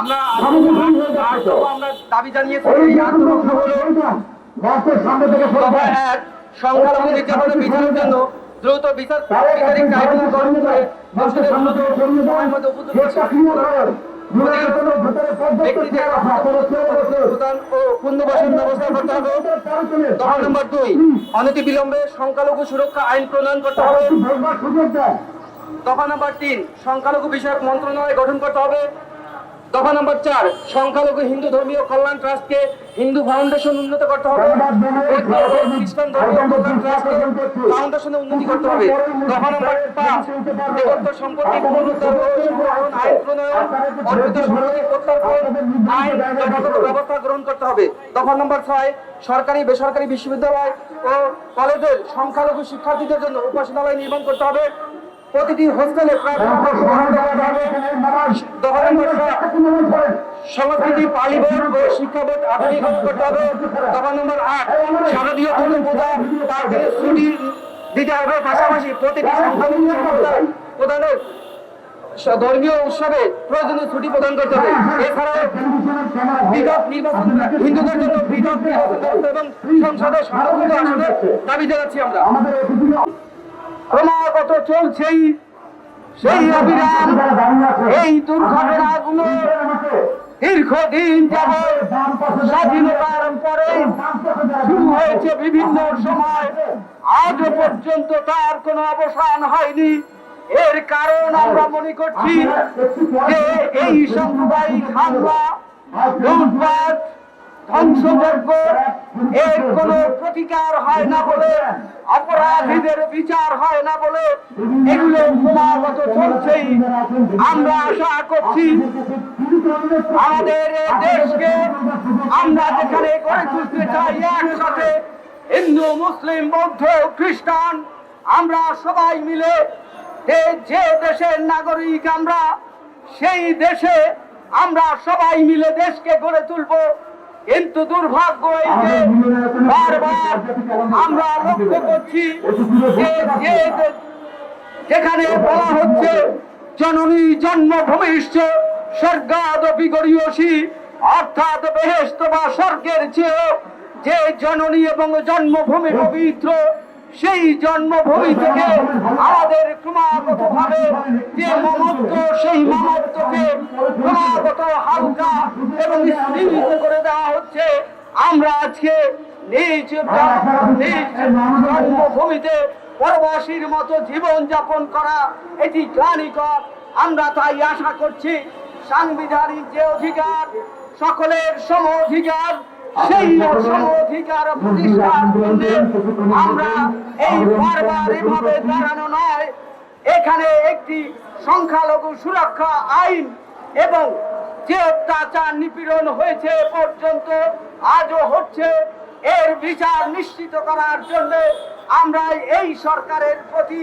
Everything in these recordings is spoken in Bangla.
আমরা আজকেও দাবি জানিয়েছি। এই আন্দোলন এক সংখ্যালঘু নির্যাতনের বিচারের জন্য দ্রুত বিচার বিচারিক ট্রাইব্যুনাল গঠন করে। দোষীদের বিরুদ্ধে সময়ের মধ্যে উপযুক্ত ব্যক্তিদের প্রদান ও পুনর্বাসন ব্যবস্থা করতে হবে। দফা নম্বর দুই অনতি বিলম্বে সংখ্যালঘু সুরক্ষা আইন প্রণয়ন করতে হবে। দফা নম্বর তিন সংখ্যালঘু বিষয়ক মন্ত্রণালয় গঠন করতে হবে। দফা নম্বর চার সংখ্যালঘু হিন্দু ধর্মীয় কল্যাণ ট্রাস্টকে হিন্দু ফাউন্ডেশন উন্নত করতে হবে। বৌদ্ধ খ্রিস্টান ধর্মীয় কল্যাণ ট্রাস্টকে ফাউন্ডেশনে উন্নতি করতে হবে। দফা নম্বর পাঁচ দেবত্ব সম্পত্তি পুনরুদ্ধার আইন প্রণয়ন অর্পিত সম্পত্তি প্রত্যার্পণ আইন যথাযথ ব্যবস্থা গ্রহণ করতে হবে। দফা নম্বর ছয় সরকারি বেসরকারি বিশ্ববিদ্যালয় ও কলেজের সংখ্যালঘু শিক্ষার্থীদের জন্য উপাসনালয় নির্মাণ করতে হবে। প্রতিটি হোস্টেলে সংস্কৃতি পালিবোধ ও শিক্ষাবোধ আধুনিকরণ করতে হবে। দফা নম্বর আট শারদীয় পূজা তার ছুটি দিতে হবে পাশাপাশি প্রতিটি সংখ্যালঘু সম্প্রদায় প্রধানের ধর্মীয় উৎসবে প্রয়োজনীয় ছুটি প্রদান করতে হবে। এছাড়াও নির্বাচন হিন্দুদের জন্য নির্বাচন এবং সংসদে সংরক্ষিত দাবি জানাচ্ছি আমরা। ক্রমাগত চলছেই সেই অবিরাম এই দুর্ঘটনাগুলো দীর্ঘদিন যাবৎ স্বাধীনতার পরে শুরু হয়েছে বিভিন্ন সময়। আজও পর্যন্ত তার কোনো অবসান হয়নি। এর কারণ আমরা মনে করছি যে এই সাম্প্রদায়িক হামলা, লুটপাট ধ্বংসযজ্ঞ, এর কোনো প্রতিকার হয় না বলে, অপরাধীদের বিচার হয় না বলে এগুলো ক্রমাগত চলছেই। আমরা আশা করছি আমাদের দেশকে আমরা যেখানে গড়ে তুলতে চাই একসাথে হিন্দু, মুসলিম, বৌদ্ধ, খ্রিস্টান, আমরা সবাই মিলে যে দেশের নাগরিক আমরা, সেই দেশে আমরা সবাই মিলে দেশকে গড়ে তুলবো। কিন্তু দুর্ভাগ্য এই যে বারবার আমরা লক্ষ্য করছি যে যেখানে বলা হচ্ছে জননী জন্মভূমিষ্ঠ স্বর্গাদ বিগড়িয়সী অর্থাৎ বেহেস্ত বা স্বর্গের চেয়েও যে জননী এবং জন্মভূমি পবিত্র সেই জন্মভূমি থেকে আমাদের ক্রমাগত ভাবে যে মমত্ব, সেই মমত্বকে ক্রমাগত হালকা এবং স্থিমিত করে দেওয়া হচ্ছে, আমরা আজকে নিজ নিজ জন্মভূমিতে পরবাসীর মতো জীবন যাপন করা, এটি গ্লানিকর। আমরা তাই আশা করছি, সাংবিধানিক যে অধিকার, সকলের সম অধিকার সেই অধিকার প্রতিষ্ঠার জন্য আমরা এই বারবার এভাবে দাঁড়ানো নয়। এখানে একটি সংখ্যালঘু সুরক্ষা আইন এবং যে অত্যাচার নিপীড়ন হয়েছে পর্যন্ত আজও হচ্ছে এর বিচার নিশ্চিত করার জন্য আমরা এই সরকারের প্রতি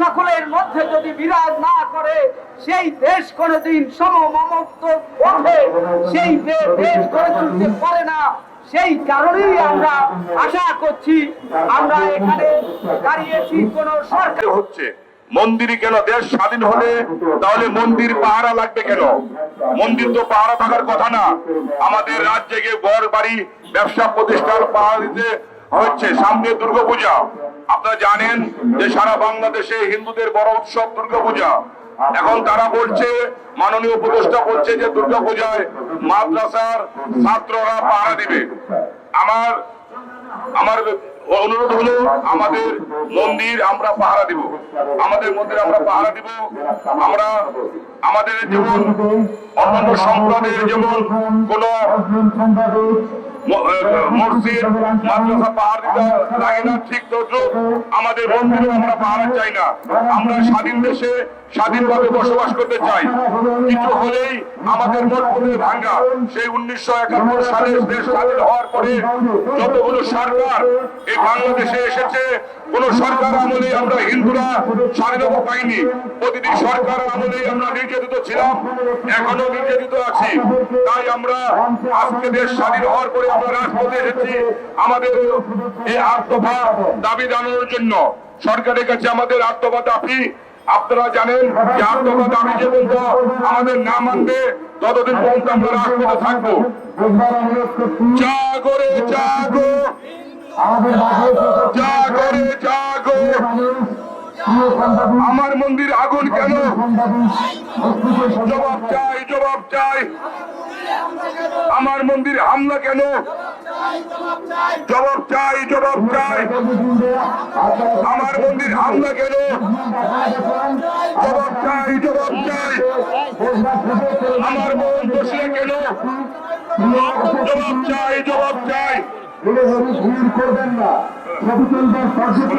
সকলের মধ্যে যদি বিরাজ না করে, সেই দেশ কোনোদিন সমমমত্ব পথে সেই দেশ গড়ে তুলতে পারে না। সেই কারণেই আমরা আশা করছি আমরা এখানে দাঁড়িয়েছি কোন সরকার হচ্ছে। মন্দিরই কেন দেশ স্বাধীন হলে, তাহলে মন্দির পাহারা লাগবে কেন? মন্দির তো পাহারা থাকার কথা না। আমাদের রাজ্যে গিয়ে ঘর বাড়ি, ব্যবসা প্রতিষ্ঠান পাহারা দিতে হচ্ছে। সামনে দুর্গাপূজা। আপনারা জানেন যে সারা বাংলাদেশে হিন্দুদের বড় উৎসব দুর্গাপূজা। এখন তারা বলছে, মাননীয় উপদেষ্টা বলছে যে দুর্গাপূজায় মাদ্রাসার ছাত্ররা পাহারা দিবে। আমার আমার অনুরোধ হলো, আমাদের মন্দির আমরা পাহারা দিব। আমাদের মন্দির আমরা পাহারা দিব। আমরা আমাদের যেমন অন্যান্য সম্প্রদায়ের যেমন কোন আমাদের মন্দিরে আমরা পাহাড় চাই না। আমরা স্বাধীন দেশে স্বাধীনভাবে বসবাস করতে চাই। কিছু হলেই আমাদের মনপুরে ভাঙ্গা। সেই উনিশশো একাত্তর সালে দেশ স্বাধীন হওয়ার পরে যতগুলো সরকার এই বাংলাদেশে এসেছে কোন সরকার আমলে আমরা হিন্দুরা স্বাধীনতা পাইনি। প্রতিটি সরকার আমলে আমরা নির্যাতিত ছিলাম এখনও নির্যাতিত আছি। তাই আমরা আজকে দেশ স্বাধীন হওয়ার পরে আমরা রাজপথে এসেছি আমাদের এই আত্মভা দাবি জানানোর জন্য। সরকারের কাছে আমাদের আত্মভা দাবি আপনারা জানেন যে আত্মভা দাবি যে পর্যন্ত আমাদের না মানবে ততদিন পর্যন্ত আমরা রাজপথে থাকব। জাগরে জাগো। জাগো। আমার মন্দির আগুন কেন? জবাব চাই জবাব চাই। আমার মন্দির হামলা কেন? জবাব চাই জবাব চাই। আমার মন্দির হামলা কেন? জবাব চাই জবাব চাই। আমার মন বসলে কেন? জবাব চাই জবাব চাই। করবেন না।